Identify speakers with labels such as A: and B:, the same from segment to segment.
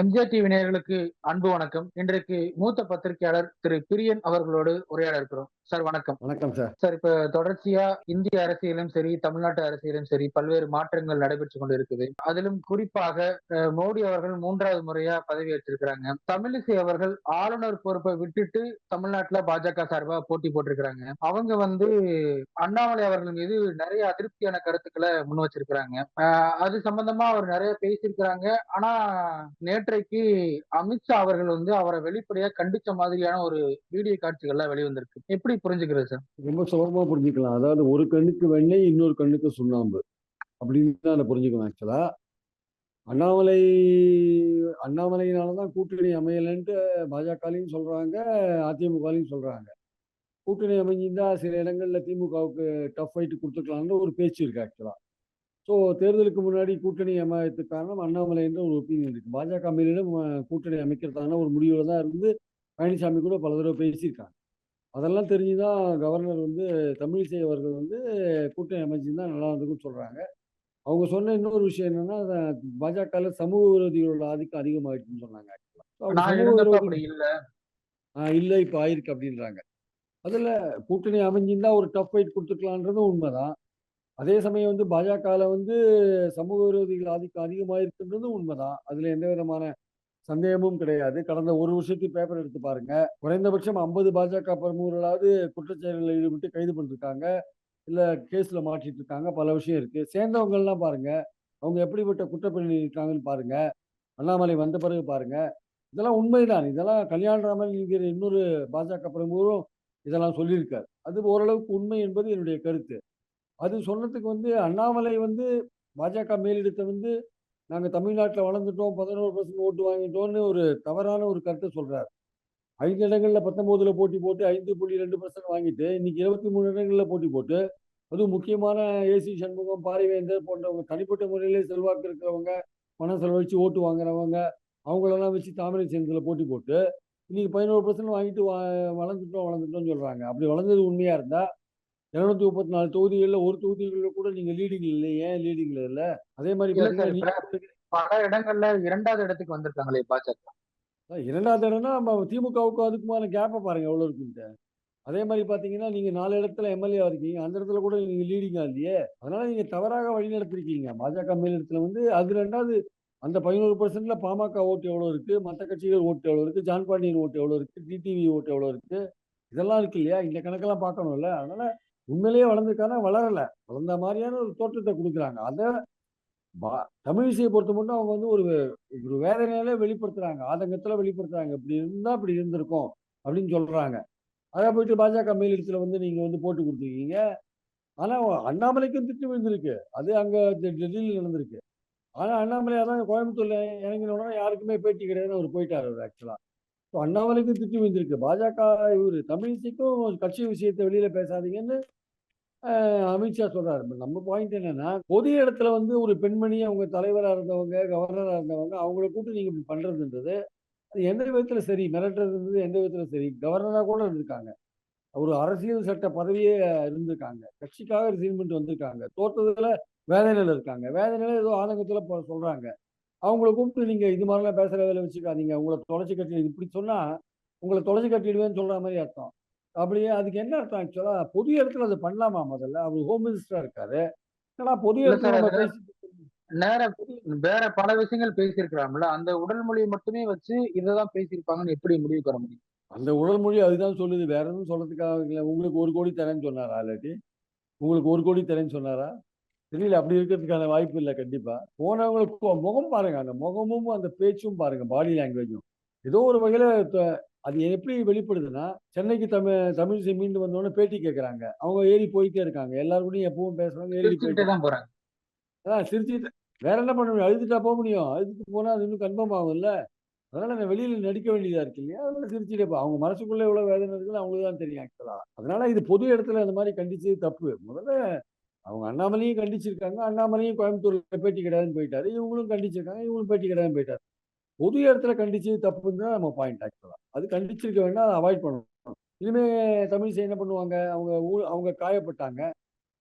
A: MGR TV நேயர்களுக்கு அன்பு வணக்கம். இன்றைக்கு மூத்த பத்திரிகையாளர் திரு பிரியன் அவர்களோடு உரையாட இருக்கிறோம். சார் வணக்கம்.
B: வணக்கம் சார்.
A: சார் இப்ப தொடர்ச்சியா இந்திய அரசியலும் சரி தமிழ்நாட்டு அரசியலும் சரி பல்வேறு மாற்றங்கள் நடைபெற்று கொண்டு இருக்குது அதிலும் குறிப்பாக மோடி அவர்கள் மூன்றாவது முறையா பதவி ஏற்றிருக்கிறாங்க. தமிழிசை அவர்கள் ஆளுநர் பொறுப்பை விட்டுட்டு தமிழ்நாட்டுல பாஜக சார்பா போட்டி போட்டிருக்கிறாங்க. அவங்க வந்து அண்ணாமலை அவர்கள் மீது நிறைய அதிருப்தியான கருத்துக்களை முன் வச்சிருக்கிறாங்க. அது சம்பந்தமா அவர் நிறைய பேசியிருக்கிறாங்க. ஆனா நேற்றைக்கு அமித்ஷா அவர்கள் வந்து அவரை வெளிப்படையா கண்டிச்ச மாதிரியான ஒரு வீடியோ காட்சிகள்லாம் வெளிவந்திருக்கு. எப்படி புரிஞ்சுக்கிறது சார்?
B: ரொம்ப சுலபமா புரிஞ்சுக்கலாம். அதாவது ஒரு கண்ணுக்கு வெண்ணெய் இன்னொரு கண்ணுக்கு சுண்ணாம்பு அப்படின்னு தான் அதை புரிஞ்சுக்கணும் ஆக்சுவலா அண்ணாமலை அண்ணாமலையினால தான் கூட்டணி அமையலைன்ட்டு பாஜகலையும் சொல்றாங்க அதிமுகலையும் சொல்றாங்க. கூட்டணி அமைஞ்சிருந்தா சில இடங்கள்ல திமுகவுக்கு டஃப் ஆயிட்டு கொடுத்துக்கலாம்னு ஒரு பேச்சு இருக்கு ஆக்சுவலா ஸோ தேர்தலுக்கு முன்னாடி கூட்டணி அமையத்துக்கு காரணம் அண்ணாமலை என்ற ஒரு ஒப்பீனியன் இருக்கு. பாஜக மேலிடம் கூட்டணி அமைக்கிறதான ஒரு முடிவுல தான் இருந்து பழனிசாமி கூட பல தடவை பேசியிருக்காங்க. அதெல்லாம் தெரிஞ்சுதான் கவர்னர் வந்து தமிழிசை அவர்கள் வந்து கூட்டணி அமைச்சிருந்தா நல்லா இருந்துக்குன்னு சொல்றாங்க. அவங்க சொன்ன இன்னொரு விஷயம் என்னன்னா பாஜக சமூக விரோதிகளோட ஆதிக்கம் அதிகமாயிடுச்சுன்னு சொன்னாங்க
A: இல்ல.
B: ஆஹ் இல்ல இப்ப ஆயிருக்கு அப்படின்றாங்க. அதுல கூட்டணி அமைஞ்சிருந்தா ஒரு டஃப் ஃபைட் கொடுத்துக்கலான்றதும் உண்மைதான். அதே சமயம் வந்து பாஜகல வந்து சமூக விரோதிகள் ஆதிக்கம் அதிகமாயிருக்குன்றதும் உண்மைதான். அதுல எந்த விதமான சந்தேகமும் கிடையாது. கடந்த ஒரு வருஷத்துக்கு பேப்பர் எடுத்து பாருங்க. குறைந்தபட்சம் ஐம்பது பாஜக பிரமுகர்களாவது குற்றச்செயல்களில் ஈடுபட்டு கைது பண்ணிருக்காங்க. இல்ல கேஸ்ல மாட்டிட்டு இருக்காங்க. பல விஷயம் இருக்கு. சேர்ந்தவங்கள்லாம் பாருங்க. அவங்க எப்படிப்பட்ட குற்றப்பணி இருக்காங்கன்னு பாருங்க. அண்ணாமலை வந்த பிறகு பாருங்க. இதெல்லாம் உண்மைதான். இதெல்லாம் கல்யாணராமன் என்கிற இன்னொரு பாஜக பிரமுகரும் இதெல்லாம் சொல்லியிருக்காரு. அது ஓரளவுக்கு உண்மை என்பது என்னுடைய கருத்து. அது சொன்னதுக்கு வந்து அண்ணாமலை வந்து பாஜக மேலிடத்தை வந்து நாங்கள் தமிழ்நாட்டில் வளர்ந்துட்டோம் பதினோரு பர்சன்ட் ஓட்டு வாங்கிட்டோம்னு ஒரு தவறான ஒரு கருத்தை சொல்கிறார் ஐந்து இடங்களில் பத்தொம்போதில் போட்டி போட்டு ஐந்து புள்ளி ரெண்டு பர்சன்ட் வாங்கிட்டு இன்னைக்கு இருபத்தி மூணு இடங்களில் போட்டி போட்டு அதுவும் முக்கியமான ஏசி சண்முகம் பாரிவேந்தர் போன்றவங்க தனிப்பட்ட முறையிலே செல்வாக்கு இருக்கிறவங்க பணம் செலவழித்து ஓட்டு வாங்குறவங்க அவங்களெல்லாம் வச்சு தாமரை சேர்ந்ததில் போட்டி போட்டு இன்னைக்கு பதினோரு பர்சன்ட் வாங்கிட்டு வா வளர்ந்துட்டோம் வளர்ந்துட்டோம்னு சொல்கிறாங்க அப்படி வளர்ந்தது உண்மையாக இருந்தால் இருநூத்தி முப்பத்தி நாலு தொகுதிகளில் ஒரு தொகுதிகளில் கூட நீங்க லீடிங் இல்லை ஏன் லீடிங்ல இல்ல? அதே மாதிரி
A: இல்ல பல இடங்கள்ல இரண்டாவது இடத்துக்கு வந்திருக்காங்களே பாஜக.
B: இரண்டாவது இடம்னா திமுகவுக்கும் அதுக்குமான கேப்பை பாருங்க எவ்வளவு இருக்குன்ட்டு. அதே மாதிரி பாத்தீங்கன்னா நீங்க நாலு இடத்துல எம்எல்ஏ இருக்கீங்க அந்த இடத்துல கூட நீங்க லீடிங்கா இல்லையே? அதனால நீங்க தவறாக வழி நடத்திருக்கீங்க. பாஜக மேலிடத்துல வந்து அது ரெண்டாவது அந்த பதினோரு பர்சன்ட்ல பாமக ஓட்டு எவ்வளவு இருக்கு? மற்ற கட்சிகள் ஓட்டு எவ்வளவு இருக்கு? ஜான் பாண்டியன் ஓட்டு எவ்வளவு இருக்கு? டிடிவி ஓட்டு எவ்வளவு இருக்கு? இதெல்லாம் இருக்கு இல்லையா? இந்த கணக்கெல்லாம் பார்க்கணும்ல. அதனால உண்மையிலேயே வளர்ந்துருக்கானா வளரல. வளர்ந்த மாதிரியான ஒரு தோற்றத்தை கொடுக்குறாங்க. அதை தமிழிசையை பொறுத்த மட்டும் அவங்க வந்து ஒரு ஒரு வேதனையில வெளிப்படுத்துறாங்க. ஆதங்கத்துல வெளிப்படுத்துறாங்க. இப்படி இருந்தா இப்படி இருந்திருக்கும் அப்படின்னு சொல்றாங்க. அதை போயிட்டு பாஜக மேலிடத்துல வந்து நீங்க வந்து போட்டு கொடுத்துருக்கீங்க. ஆனா அண்ணாமலைக்கும் திட்டு விழுந்திருக்கு. அது அங்க டெல்லியில் நடந்திருக்கு. ஆனா அண்ணாமலை அதான் கோயம்புத்தூர்ல இறங்கின உடனே யாருக்குமே பேட்டி கிடையாதுன்னு அவர் போயிட்டாரு அவர் ஆக்சுவலா அண்ணாமலைக்கும் திட்டு விழுந்திருக்கு பாஜக இவர் தமிழிசைக்கும் கட்சி விஷயத்தை வெளியில பேசாதீங்கன்னு அமித்ஷா சொல்றாரு. நம்ம பாயிண்ட் என்னன்னா பொது இடத்துல வந்து ஒரு பெண்மணி அவங்க தலைவராக இருந்தவங்க கவர்னராக இருந்தவங்க அவங்கள கூட்டு நீங்க இப்படி பண்றதுன்றது அது எந்த விதத்துல சரி? மிரட்டுறதுன்றது எந்த விதத்துல சரி? கவர்னராக கூட இருந்திருக்காங்க. ஒரு அரசியல் சட்ட பதவியே இருந்திருக்காங்க. கட்சிக்காக ரிசைன் பண்ணிட்டு வந்திருக்காங்க. தோற்றதுல வேதனையில் இருக்காங்க. வேதனையில ஏதோ ஆதங்கத்துல ப- சொல்றாங்க. அவங்கள கூப்பிட்டு நீங்க இது மாதிரிலாம் பேசுற வேலை வச்சுக்காதீங்க. உங்களை தொலைச்சி கட்டி இப்படி சொன்னா உங்களை தொலைச்சி கட்டிடுவேன்னு சொல்ற மாதிரி அர்த்தம். அப்படியே அதுக்கு என்ன அர்த்தம் ஆக்சுவலா பொது இடத்துல அதை பண்ணலாமா முதல்ல? அவர் ஹோம் மினிஸ்டரா இருக்காரு. ஏன்னா பொது இடத்துல நம்ம பேசி
A: நேர வேற பல விஷயங்கள் பேசியிருக்கலாம்ல அந்த உடல் மொழியை மட்டுமே வச்சு இததான் பேசியிருப்பாங்கன்னு எப்படி முடிவு பெற முடியும்?
B: அந்த உடல் மொழி அதுதான் சொல்லுது. வேற எதுவும் சொல்றதுக்காக இல்லை. உங்களுக்கு ஒரு கோடி தரேன்னு சொன்னாரா இல்லாட்டி? உங்களுக்கு ஒரு கோடி தரேன்னு சொன்னாரா? தெரியல அப்படி இருக்கிறதுக்கான வாய்ப்பு இல்லை கண்டிப்பா. போனவங்களுக்கு முகம் பாருங்க அந்த முகமும் அந்த பேச்சும் பாருங்க பாடி லாங்குவேஜும் ஏதோ ஒரு வகையில அது எப்படி வெளிப்படுதுன்னா சென்னைக்கு தமிழ் தமிழிசை மீண்டு வந்தோடனே பேட்டி கேட்கறாங்க அவங்க ஏறி போயிட்டே இருக்காங்க. எல்லாரும் கூடயும் எப்பவும் பேசுறாங்க ஏறி போயிட்டு
A: தான் போறாங்க.
B: அதான் சிரிச்சுட்டு வேற என்ன பண்ண முடியும்? அழுதுட்டா போக முடியும். அழுதுட்டு போனா அது இன்னும் கன்ஃபார்ம் ஆகும்ல. அதனால நான் வெளியில நடிக்க வேண்டியதா இருக்கு இல்லையா? அதனால சிரிச்சுட்டே போ அவங்க மனசுக்குள்ள எவ்வளவு வேதனை இருக்குன்னு அவங்களுக்கு தான் தெரியும் ஆக்சுவலா அதனால இது பொது இடத்துல அந்த மாதிரி கண்டிச்சது தப்பு. முதல்ல அவங்க அண்ணாமலையும் கண்டிச்சிருக்காங்க. அண்ணாமலையும் கோயம்புத்தூர்ல பேட்டி கிடையாதுன்னு போயிட்டாரு. இவங்களும் கண்டிச்சிருக்காங்க. இவங்களும் பேட்டி கிடையாதுன்னு போயிட்டாரு. பொது இடத்துல கண்டிச்சது தப்புன்னு தான் நம்ம பாயிண்ட் ஆக்சுவலா அது கண்டிச்சிருக்க வேண்டாம் அதை அவாய்ட் பண்ணணும். இனிமே தமிழிசை என்ன பண்ணுவாங்க? அவங்க ஊர் அவங்க காயப்பட்டாங்க.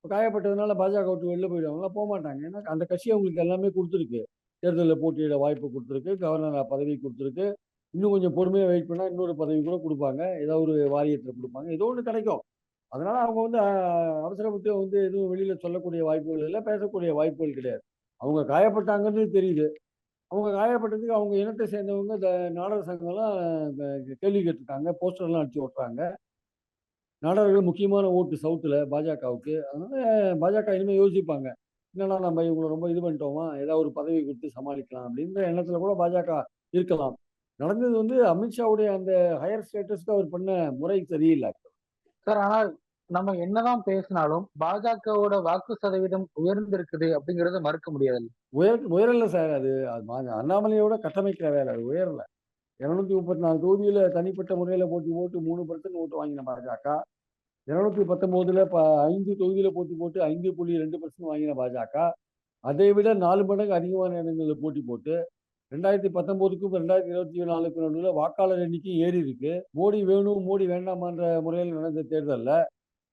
B: காயப்பட்டதுனால பாஜக விட்டு வெளில போயிடுவாங்களா? போக மாட்டாங்க. ஏன்னா அந்த கட்சி அவங்களுக்கு எல்லாமே கொடுத்துருக்கு. தேர்தலில் போட்டியிட வாய்ப்பு கொடுத்துருக்கு. கவர்னர் பதவி கொடுத்துருக்கு. இன்னும் கொஞ்சம் பொறுமையாக வெயிட் பண்ணால் இன்னொரு பதவி கூட கொடுப்பாங்க. ஏதோ ஒரு வாரியத்தில் கொடுப்பாங்க. ஏதோ ஒன்று கிடைக்கும். அதனால அவங்க வந்து அஹ், அவசரப்பட்டு வந்து எதுவும் வெளியில சொல்லக்கூடிய வாய்ப்புகள் இல்லை பேசக்கூடிய வாய்ப்புகள் கிடையாது. அவங்க காயப்பட்டாங்கன்னு தெரியுது. அவங்க காயப்பட்டதுக்கு அவங்க இனத்தை சேர்ந்தவங்க இந்த நாடக சங்கம்லாம் கேள்வி கேட்டிருக்காங்க போஸ்டர்லாம் அடிச்சு ஓட்டுறாங்க. நாடகர்கள் முக்கியமான ஓட்டு சவுத்தில் பாஜகவுக்கு. அதனால பாஜக இனிமேல் யோசிப்பாங்க. என்னன்னா நம்ம இவங்களை ரொம்ப இது பண்ணிட்டோமா? ஏதாவது ஒரு பதவி கொடுத்து சமாளிக்கலாம் அப்படின்ற எண்ணத்துல கூட பாஜக இருக்கலாம். நடந்தது வந்து அமித்ஷாவுடைய அந்த ஹையர் ஸ்டேட்டஸ்க்கு அவர் பண்ண முறை சரியில்லை.
A: சார் ஆனால் நம்ம என்னதான் பேசினாலும் பாஜகவோட வாக்கு சதவீதம் உயர்ந்திருக்குது அப்படிங்கறத மறுக்க முடியாது
B: உயர் உயரல சார் அது மா- அண்ணாமலையோட கட்டமைக்கிற வேலை அது உயரல. இருநூத்தி முப்பத்தி நாலு தொகுதியில தனிப்பட்ட முறையில போட்டி போட்டு மூணு பர்சன்ட் ஓட்டு வாங்கின பாஜக. இருநூத்தி பத்தொன்பதுல ப ஐந்து தொகுதியில போட்டி போட்டு ஐந்து புள்ளி ரெண்டு பர்சன்ட் வாங்கின பாஜக. அதை விட நாலு மடங்கு அதிகமான இடங்களில் போட்டி போட்டு ரெண்டாயிரத்தி பத்தொன்பதுக்கும் ரெண்டாயிரத்தி இருபத்தி நாலுக்கும் நடுவில் வாக்காளர் எண்ணிக்கை ஏறி இருக்கு. மோடி வேணும் மோடி வேண்டாமான்ற முறையில் நடந்த தேர்தலில்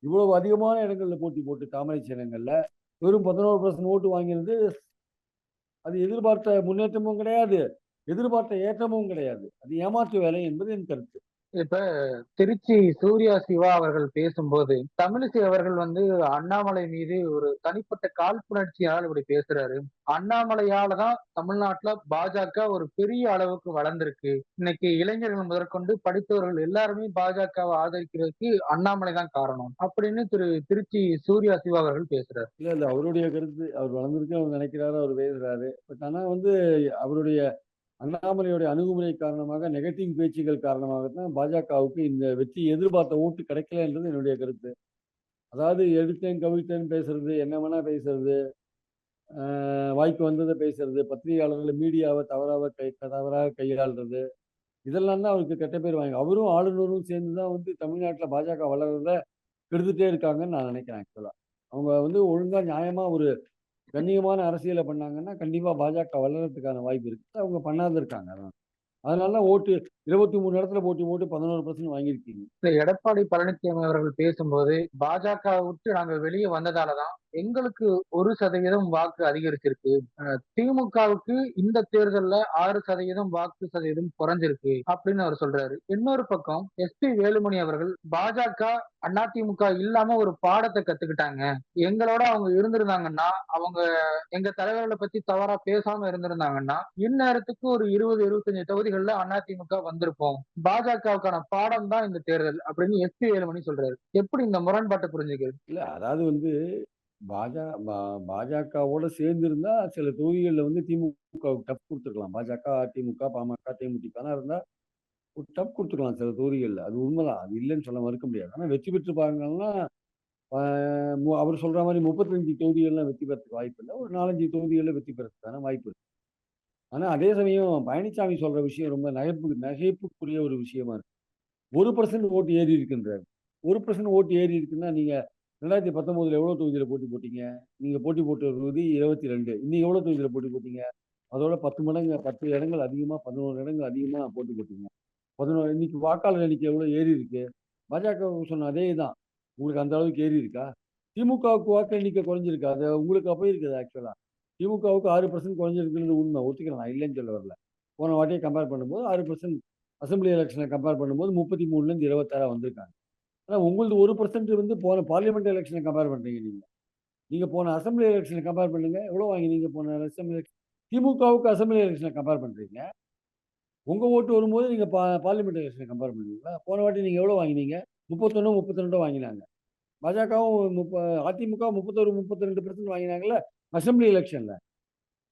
B: இவ்வளவு அதிகமான இடங்களில் போட்டி போட்டு தாமரை சின்னங்கள்ல வெறும் பதினோரு பர்சன்ட் ஓட்டு வாங்கியிருந்து அது எதிர்பார்த்த முன்னேற்றமும் கிடையாது. எதிர்பார்த்த ஏற்றமும் கிடையாது. அது ஏமாற்று வேலை என்பது என் கருத்து.
A: இப்ப திருச்சி சூர்யா சிவா அவர்கள் பேசும்போது தமிழிசை அவர்கள் வந்து அண்ணாமலை மீது ஒரு தனிப்பட்ட காழ்ப்புணர்ச்சியால் இப்படி பேசுறாரு. அண்ணாமலையால தான் தமிழ்நாட்டுல பாஜக ஒரு பெரிய அளவுக்கு வளர்ந்திருக்கு. இன்னைக்கு இளைஞர்கள் முதற்கொண்டு படித்தவர்கள் எல்லாருமே பாஜகவை ஆதரிக்கிறதுக்கு அண்ணாமலை தான் காரணம் அப்படின்னு திரு திருச்சி சூர்யா சிவா அவர்கள் பேசுறாரு.
B: இல்ல இல்ல அவருடைய கருத்து அவர் வளர்ந்திருக்கு அவர் நினைக்கிறாரு அவர் பேசுறாரு. பட் ஆனா வந்து அவருடைய அண்ணாமலையுடைய அணுகுமுறை காரணமாக நெகட்டிவ் பேச்சுகள் காரணமாக தான் பாஜகவுக்கு இந்த வெற்றி எதிர்பார்த்த ஓட்டு கிடைக்கல என்றது என்னுடைய கருத்து. அதாவது எடுத்தேன் கவிழ்த்தேன் பேசுறது என்ன வேணா பேசுறது வாய்க்கு வந்ததை பேசுறது பத்திரிகையாளர்கள் மீடியாவை தவறாக கை தவறாக கையாளுறது இதெல்லாம் தான் அவருக்கு கெட்ட பேர் வாங்கி அவரும் ஆளுநரும் சேர்ந்து தான் வந்து தமிழ்நாட்டில் பாஜக வளர்றத கெடுத்துட்டே இருக்காங்கன்னு நான் நினைக்கிறேன் ஆக்சுவலாக அவங்க வந்து ஒழுங்காக நியாயமாக ஒரு கண்ணியமான அரசியலை பண்ணாங்கன்னா கண்டிப்பா பாஜக வளர்றதுக்கான வாய்ப்பு இருக்கு. அவங்க பண்ணாத இருக்காங்க அதான். அதனால ஓட்டு இருபத்தி மூணு இடத்துல போட்டி போட்டு பதினோரு பர்சன்ட் வாங்கியிருக்கீங்க.
A: இந்த எடப்பாடி பழனிசாமி அவர்கள் பேசும்போது பாஜக விட்டு நாங்க வெளியே வந்ததாலதான் எங்களுக்கு ஒரு சதவீதம் வாக்கு அதிகரிச்சிருக்கு. திமுகவுக்கு இந்த தேர்தல்ல ஆறு சதவீதம் வாக்கு சதவீதம் குறைஞ்சிருக்கு அப்படின்னு அவர் சொல்றாரு. இன்னொரு பக்கம் எஸ்பி வேலுமணி அவர்கள் பாஜக அதிமுக இல்லாம ஒரு பாடத்தை கத்துக்கிட்டாங்க. எங்களோட அவங்க இருந்திருந்தாங்கன்னா அவங்க எங்க தலைவர்களை பத்தி தவறா பேசாம இருந்திருந்தாங்கன்னா இந்நேரத்துக்கு ஒரு இருபது இருபத்தஞ்சு தொகுதிகள்ல அதிமுக வந்திருப்போம். பாஜகவுக்கான பாடம் தான் இந்த தேர்தல் அப்படின்னு எஸ்பி வேலுமணி சொல்றாரு. எப்படி இந்த முரண்பாட்டை புரிஞ்சுக்கிறது?
B: இல்ல அதாவது வந்து பாஜக பாஜகவோட சேர்ந்து இருந்தா சில தொகுதிகளில் வந்து திமுக டப் கொடுத்துருக்கலாம். பாஜக அதிமுக பாமக தேமுதிக இருந்தா ஒரு டப் கொடுத்துருக்கலாம் சில தொகுதிகளில். அது உண்மைதான். அது இல்லைன்னு சொல்ல மறுக்க முடியாது. ஆனால் வெற்றி பெற்று பாருங்கன்னா அவர் சொல்ற மாதிரி முப்பத்தஞ்சு தொகுதிகள்லாம் வெற்றி பெறதுக்கு வாய்ப்பு இல்லை ஒரு நாலஞ்சு தொகுதிகளில் வெற்றி பெறதுக்கான வாய்ப்பு இருக்கு. ஆனால் அதே சமயம் பழனிசாமி சொல்கிற விஷயம் ரொம்ப நகைப்பு நகைப்புக்குரிய ஒரு விஷயமா இருக்கு. ஒரு பர்சன்ட் ஓட்டு ஏறி இருக்குன்றார் ஒரு பர்சன்ட் ஓட்டு ஏறி இருக்குன்னா நீங்கள் ரெண்டாயிரத்தி பத்தொம்போதில் எவ்வளோ தொகுதியில் போட்டி போட்டீங்க? நீங்கள் போட்டி போட்டு தொகுதி இருபத்தி ரெண்டு இன்னைக்கு எவ்வளோ தொகுதியில் போட்டி போட்டீங்க? அதோட பத்து மடங்கு பத்து இடங்கள் அதிகமாக பதினோரு இடங்கள் அதிகமாக போட்டி போட்டீங்க. பதினோரு இன்னைக்கு வாக்காளர் எண்ணிக்கை எவ்வளோ ஏறி இருக்கு? பாஜக சொன்ன அதே தான் உங்களுக்கு அந்த அளவுக்கு ஏறி இருக்கா? திமுகவுக்கு வாக்கு எண்ணிக்கை குறைஞ்சிருக்கா? அது உங்களுக்கு அப்போ இருக்குது ஆக்சுவலாக திமுகவுக்கு ஆறு பர்சன்ட் குறைஞ்சிருக்குன்னு உண்மை. ஒத்துக்கிறேன் நான் இல்லைன்னு சொல்ல வரல. போன வாட்டியை கம்பேர் பண்ணும்போது ஆறு பர்சன்ட் அசம்பிளி எலெக்ஷனை கம்பேர் பண்ணும்போது முப்பத்தி மூணுலேருந்து இருபத்தாறாக வந்திருக்காங்க. ஆனால் உங்களது ஒரு பர்சன்ட் வந்து போன பார்லிமெண்ட் எலெக்ஷனை கம்பேர் பண்ணுறீங்க நீங்கள் நீங்கள் போன அசம்பிளி எலெக்ஷனை கம்பேர் பண்ணுங்கள் எவ்வளோ வாங்கினீங்க போன அசம்பிளி திமுகவுக்கு அசம்பிளி எலெக்ஷனை கம்பேர் பண்ணுறீங்க உங்கள் ஓட்டு வரும்போது நீங்கள் பா பார்லிமெண்ட் எலெக்ஷனை கம்பேர் பண்ணுவீங்களா? போன வாட்டி நீங்கள் எவ்வளோ வாங்கினீங்க? முப்பத்தொன்று முப்பத்தி ரெண்டோ வாங்கினாங்க. பாஜகவும் முப்ப அதிமுக முப்பத்தொரு முப்பத்தி ரெண்டு பர்சன்ட் வாங்கினாங்களே அசம்பிளி எலெக்ஷனில்.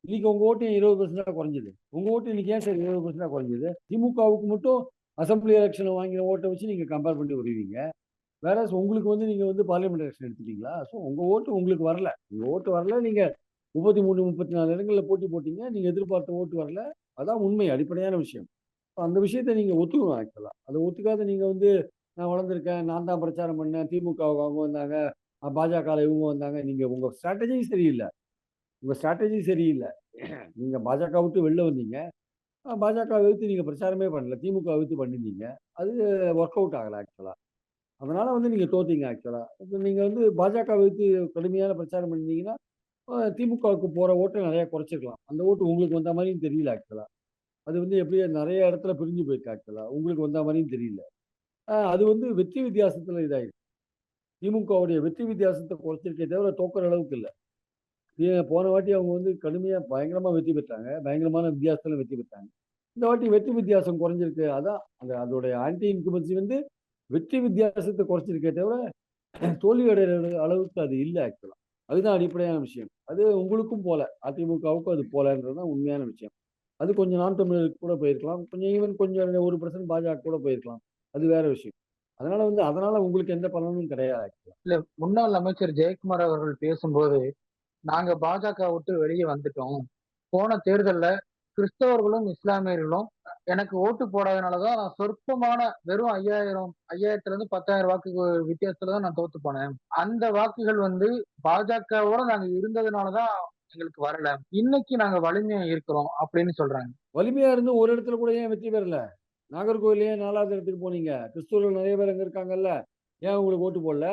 B: இன்னைக்கு உங்கள் ஓட்டு இருபது பர்சன்டாக குறைஞ்சிது. உங்கள் ஓட்டு இன்னைக்கு ஏன் சார் இருபது பர்சன்டாக குறைஞ்சிது? திமுகவுக்கு மட்டும் அசம்பிளி எலெக்ஷனில் வாங்கின ஓட்டை வச்சு நீங்கள் கம்பேர் பண்ணி வருவீங்க. வேற உங்களுக்கு வந்து நீங்கள் வந்து பார்லிமெண்ட் எலெக்ஷன் எடுத்துட்டீங்களா? ஸோ உங்கள் ஓட்டு உங்களுக்கு வரல. உங்கள் ஓட்டு வரல நீங்கள் முப்பத்தி மூணு முப்பத்தி நாலு இடங்களில் போட்டி போட்டிங்க நீங்கள் எதிர்பார்த்த ஓட்டு வரல. அதான் உண்மை அடிப்படையான விஷயம். அந்த விஷயத்த நீங்கள் ஒத்துக்கணும் ஆக்சுவலாக அதை ஒத்துக்காத நீங்கள் வந்து நான் வளர்ந்துருக்கேன் நான் தான் பிரச்சாரம் பண்ணேன் திமுக அவங்க வந்தாங்க பாஜக இவங்க வந்தாங்க நீங்கள் உங்கள் ஸ்ட்ராட்டஜியும் சரியில்லை. உங்கள் ஸ்ட்ராட்டஜி சரியில்லை. நீங்கள் பாஜக விட்டு வெளில வந்தீங்க. பாஜக எதிர்த்து நீங்கள் பிரச்சாரமே பண்ணல. திமுக எதிர்த்து பண்ணிருந்தீங்க அது ஒர்க் அவுட் ஆகலை ஆக்சுவலாக அதனால் வந்து நீங்கள் தோத்தீங்க ஆக்சுவலாக இப்போ நீங்கள் வந்து பாஜக எதிர்த்து கடுமையான பிரச்சாரம் பண்ணிருந்தீங்கன்னா திமுகவுக்கு போகிற ஓட்டை நிறையா குறைச்சிருக்கலாம். அந்த ஓட்டு உங்களுக்கு வந்த மாதிரியும் தெரியல ஆக்சுவலாக அது வந்து எப்படியோ நிறைய இடத்துல பிரிஞ்சு போயிருக்கு ஆக்சுவலாக உங்களுக்கு வந்த மாதிரியும் தெரியல. அது வந்து வெற்றி வித்தியாசத்தில் இதாகிருக்கு திமுகவுடைய வெற்றி வித்தியாசத்தை குறைச்சிருக்கே தவிர தோக்குற அளவுக்கு இல்லை. போன வாட்டி அவங்க வந்து கடுமையாக பயங்கரமாக வெற்றி பெற்றாங்க. பயங்கரமான வித்தியாசத்தில் வெற்றி பெற்றாங்க. இந்த வாட்டி வெற்றி வித்தியாசம் குறைஞ்சிருக்கு. அதான் அந்த அதோடைய ஆன்டி இன்குமென்சி வந்து வெற்றி வித்தியாசத்தை குறைச்சிருக்கே தவிர தோல்வி அடைகிற அளவுக்கு அது இல்லை ஆக்சுவலாக அதுதான் அடிப்படையான விஷயம். அது உங்களுக்கும் போல அதிமுகவுக்கும் அது போலன்றது தான் உண்மையான விஷயம். அது கொஞ்சம் நான் தமிழருக்கு கூட போயிருக்கலாம். கொஞ்சம் ஈவன் கொஞ்சம் ஒரு பர்சன்ட் பாஜக கூட போயிருக்கலாம். அது வேற விஷயம். அதனால வந்து அதனால உங்களுக்கு எந்த பலனும் கிடையாது
A: இல்ல முன்னாள் அமைச்சர் ஜெயக்குமார் அவர்கள் பேசும்போது நாங்க பாஜக விட்டு வெளியே வந்துட்டோம். போன தேர்தல்ல கிறிஸ்தவர்களும் இஸ்லாமியர்களும் எனக்கு ஓட்டு போடாதனாலதான் நான் சொற்பமான வெறும் ஐயாயிரம் ஐயாயிரத்துல இருந்து பத்தாயிரம் வாக்கு வித்தியாசத்துலதான் நான் தோத்து போனேன். அந்த வாக்குகள் வந்து பாஜகவோட நாங்க இருந்ததுனாலதான் எங்களுக்கு வரல. இன்னைக்கு நாங்க வலிமையா இருக்கிறோம் அப்படின்னு சொல்றாங்க.
B: வலிமையா இருந்து ஒரு இடத்துல கூட ஏன் வெற்றி பெறல? நாகர்கோவிலே நாலாவது இடத்துக்கு போனீங்க. கிறிஸ்துவர்கள் நிறைய பேர் அங்க இருக்காங்கல்ல. ஏன் உங்களுக்கு ஓட்டு போடல?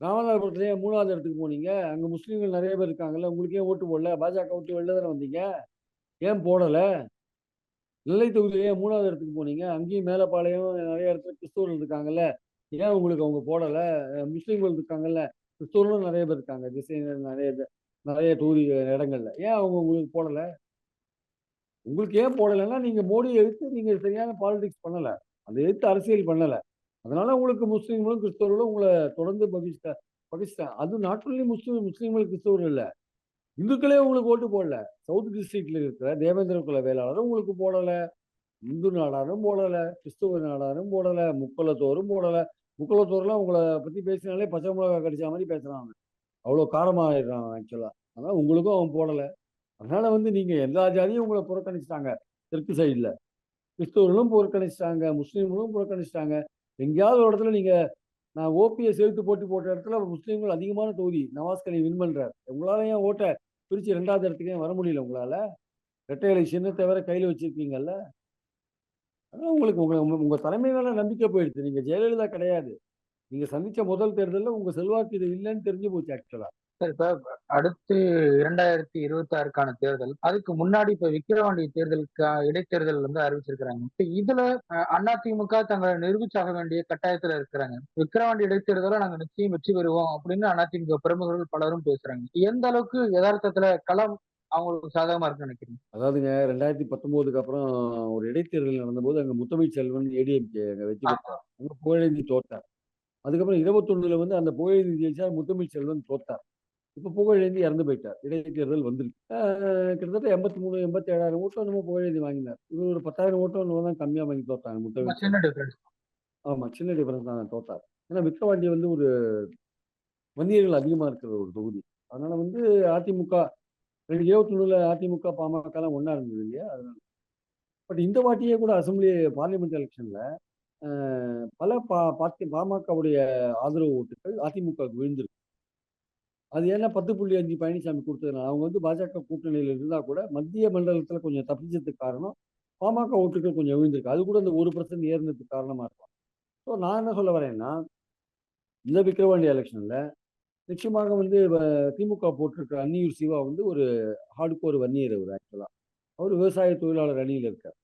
B: ராமநாதபுரத்துல மூணாவது இடத்துக்கு போனீங்க. அங்க முஸ்லீம்கள் நிறைய பேர் இருக்காங்கல்ல உங்களுக்கே ஓட்டு போடல. பாஜக ஓட்டு வெளில தானே வந்தீங்க? ஏன் போடல? நெல்லை தொகுதியிலேயே மூணாவது இடத்துக்கு போனீங்க. அங்கேயும் மேலப்பாளையம் நிறைய இடத்துல கிறிஸ்துவர்கள் இருக்காங்கல்ல. ஏன் உங்களுக்கு அவங்க போடல? முஸ்லீம்கள் இருக்காங்கல்ல. கிறிஸ்துவர்களும் நிறைய பேர் இருக்காங்க. திசை நிறைய நிறைய தொகுதி இடங்கள்ல. ஏன் அவங்க உங்களுக்கு போடல? உங்களுக்கு ஏன் போடலைன்னா நீங்க மோடியை எதிர்த்து நீங்க சரியான பாலிடிக்ஸ் பண்ணல. அதை எதிர்த்து அரசியல் பண்ணலை. அதனால உங்களுக்கு முஸ்லீம்களும் கிறிஸ்தவர்களும் உங்களை தொடர்ந்து பகிஷ்ட பகிஷ்ட அது நாட் ஒன்லி முஸ்லீம் முஸ்லீம்கள் கிறிஸ்தவர்கள் இல்லை. இந்துக்களே உங்களுக்கு ஓட்டு போடல. சவுத் டிஸ்ட்ரிக்ட்ல இருக்கிற தேவேந்திர குல வேளாளரும் உங்களுக்கு போடலை. இந்து நாடாரும் போடலை. கிறிஸ்துவ நாடாரும் போடலை. முக்கலத்தோரும் போடலை. முக்கலத்தோர்லாம் உங்களை பத்தி பேசினாலே பச்சை மிளகா கடிச்ச மாதிரி பேசுறாங்க. அவ்வளோ காரமாகிடுறான் ஆக்சுவலாக அதனால் உங்களுக்கும் அவன் போடலை. அதனால வந்து நீங்கள் எல்லா ஜாதியும் உங்களை புறக்கணிச்சிட்டாங்க. தெற்கு சைடில் கிறிஸ்தவர்களும் புறக்கணிச்சிட்டாங்க. முஸ்லீம்களும் புறக்கணிச்சிட்டாங்க. எங்கேயாவது ஒரு இடத்துல நீங்கள் நான் ஓபிஎஸ் எழுத்து போட்டி போட்ட இடத்துல முஸ்லீம்கள் அதிகமான தொகுதி நவாஸ் கனி வின் பண்ணுறார் உங்களால ஏன் ஓட்டை பிரித்து ரெண்டாவது இடத்துக்கு ஏன் வர முடியல உங்களால்? ரெட்டை இலை சின்னத்தை வேற கையில் வச்சுருக்கீங்கல்ல? அதான் உங்களுக்கு உங்கள் உங்கள் உங்க தலைமை மேலே நம்பிக்கை போயிடுச்சு. நீங்கள் ஜெயலலிதா கிடையாது. நீங்கள் சந்தித்த முதல் தேர்தலில் உங்கள் செல்வாக்கு இது இல்லைன்னு தெரிஞ்சு போச்சு
A: ஆக்சுவலாக இப்ப அடுத்து இரண்டாயிரத்தி இருபத்தி ஆறுக்கான தேர்தல் அதுக்கு முன்னாடி இப்ப விக்கிரவாண்டி தேர்தலுக்கு இடைத்தேர்தல் வந்து அறிவிச்சிருக்கிறாங்க. இப்ப இதுல அதிமுக தங்களை நிரூபிச்சாக வேண்டிய கட்டாயத்துல இருக்கிறாங்க. விக்கிரவாண்டி இடைத்தேர்தலை நாங்க நிச்சயம் வெற்றி பெறுவோம் அப்படின்னு அதிமுக பிரமுகர்கள் பலரும் பேசுறாங்க. எந்த அளவுக்கு யதார்த்தத்துல களம் அவங்களுக்கு சாதகமா இருக்குன்னு நினைக்கிறீங்க?
B: அதாவதுங்க ரெண்டாயிரத்தி பத்தொன்பதுக்கு அப்புறம் ஒரு இடைத்தேர்தல் நடந்தபோது அங்க முத்தமிழ் செல்வன் ஏடிஎம்கே அங்க வெற்றி பெற்றார். அங்க புகழேந்தி தோத்தார். அதுக்கப்புறம் இருபத்தொன்னுல வந்து அந்த புகழேந்தி ஜெயிச்சார் முத்தமிழ் செல்வன் தோத்தார். இப்ப புகழேந்தி இறந்து போயிட்டார். இடைத்தேர்தல் வந்திருக்கு. கிட்டத்தட்ட எண்பத்தி மூணு எண்பத்தி ஏழாயிரம் ஓட்டம் நம்ம புகழேந்தி வாங்கினார். இவர் ஒரு பத்தாயிரம் ஓட்டம் தான் கம்மியா வாங்கி தோத்தாங்க முத்தமிழ்
A: சின்ன டிஃபரன்ஸ்
B: ஆமா சின்ன டிஃபரன்ஸ் தான் தோத்தார். ஏன்னா விக்கிரவாண்டி வந்து ஒரு வன்னியர்கள் அதிகமா இருக்கிற ஒரு தொகுதி. அதனால வந்து அதிமுக ரெண்டு இருபத்தொன்னுல அதிமுக பாமக எல்லாம் ஒண்ணா இருந்தது இல்லையா? அதனால. பட் இந்த வாட்டியே கூட அசம்பிளி பார்லிமெண்ட் எலெக்ஷன்ல பல பா பாத்தி பாமகவுடைய ஆதரவு ஓட்டுகள் அதிமுகவுக்கு விழுந்திருக்கு. அது ஏன்னா பத்து புள்ளி அஞ்சு பழனிசாமி கொடுத்ததுனால அவங்க வந்து பாஜக கூட்டணியில் இருந்தால் கூட மத்திய மண்டலத்தில் கொஞ்சம் தப்பிச்சதுக்கு காரணம் பாமக ஓட்டுகள் கொஞ்சம் விழுந்திருக்கு. அது கூட இந்த ஒரு பர்சன்ட் ஏறினதுக்கு காரணமாக இருக்கும். ஸோ நான் என்ன சொல்ல வரேன்னா இந்த விக்ரவாண்டி எலெக்ஷனில் நிச்சயமாக வந்து வ- திமுக போட்டிருக்கிற அன்னியூர் சிவா வந்து ஒரு ஹார்டுகோர் வன்னியர் அவர் ஆக்சுவலாக அவர் விவசாய தொழிலாளர் அணியில் இருக்கார்.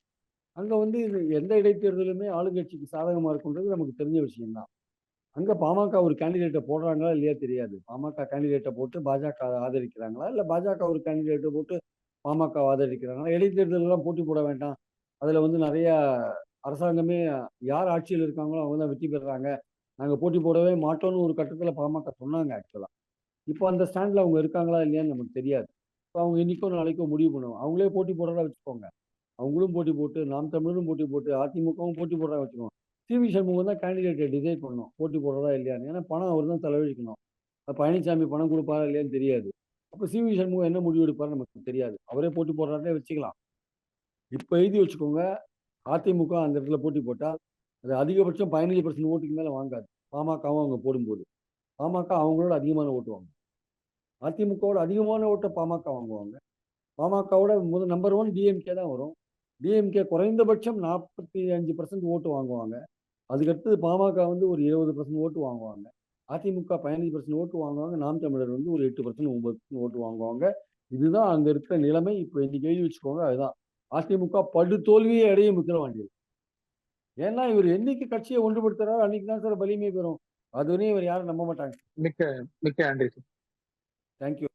B: அங்கே வந்து இது எந்த இடைத்தேர்தலுமே ஆளுங்கட்சிக்கு சாதகமாக இருக்குன்றது நமக்கு தெரிஞ்ச விஷயம்தான். அங்க பாமக ஒரு கேண்டிடேட்டை போடுறாங்களா இல்லையா தெரியாது. பாமக கேண்டிடேட்டை போட்டு பாஜக ஆதரிக்கிறாங்களா? இல்ல பாஜக ஒரு கேண்டிடேட்டை போட்டு பாமக ஆதரிக்கிறாங்களா? இடைத்தேர்தல் போட்டி போட வேண்டாம். அதுல வந்து நிறைய அரசாங்கமே யார் ஆட்சியில் இருக்காங்களோ அவங்க தான் வெற்றி பெறுறாங்க. நாங்கள் போட்டி போடவே மாட்டோம்னு ஒரு கட்டத்தில் பாமக சொன்னாங்க ஆக்சுவலாக இப்போ அந்த ஸ்டாண்டில் அவங்க இருக்காங்களா இல்லையான்னு நமக்கு தெரியாது. இப்போ அவங்க இன்னைக்கோ நாளைக்கோ முடிவு பண்ணுவோம் அவங்களே போட்டி போடுறதா வச்சுக்கோங்க. அவங்களும் போட்டி போட்டு நாம் தமிழரும் போட்டி போட்டு அதிமுகவும் போட்டி போடுறதா வச்சுக்கோங்க. சிவி சண்முகம் தான் கேண்டிடேட்டை டிசைட் பண்ணணும். போட்டி போடுறதா இல்லையான்னு. ஏன்னா பணம் அவர் தான் செலவழிக்கணும். பழனிசாமி பணம் கொடுப்பாரா இல்லையான்னு தெரியாது. அப்போ சிவி சண்முகம் என்ன முடிவு எடுப்பாரு நமக்கு தெரியாது. அவரே போட்டி போடுறாரே வச்சுக்கலாம். இப்போ எழுதி வச்சுக்கோங்க. அதிமுக அந்த இடத்துல போட்டி போட்டால் அது அதிகபட்சம் பதினஞ்சு பர்சன்ட் ஓட்டுக்கு மேலே வாங்காது. பாமகவும் அவங்க போடும்போது. பாமக அவங்களோட அதிகமான ஓட்டுவாங்க அதிமுகவோட அதிகமான ஓட்டை பாமக வாங்குவாங்க. பாமகவோட முதல் நம்பர் ஒன் டிஎம்கே தான் வரும். டிஎம்கே குறைந்தபட்சம் நாற்பத்தி அஞ்சு பர்சன்ட் ஓட்டு வாங்குவாங்க. அதுக்கடுத்தது பாமக வந்து ஒரு இருபது பர்சன்ட் ஓட்டு வாங்குவாங்க. அதிமுக பதினஞ்சு பர்சன்ட் ஓட்டு வாங்குவாங்க. நாம் தமிழர் வந்து ஒரு எட்டு பர்சன்ட் ஒன்பது பர்சன்ட் ஓட்டு வாங்குவாங்க. இதுதான் அங்க இருக்கிற நிலைமை. இப்போ இன்னைக்கு எழுதி வச்சுக்கோங்க அதுதான். அதிமுக படு தோல்வியை அடையும் விக்கிரவாண்டியில் ஏன்னா இவர் என்னைக்கு கட்சியை ஒன்றுபடுத்துறாரோ அன்னைக்கு தான் சார் வலிமை பெறும். அது வரையும் இவர் யாரும் நம்ப மாட்டாங்க.
A: மிக்க மிக்க நன்றி சார்.
B: தேங்க்யூ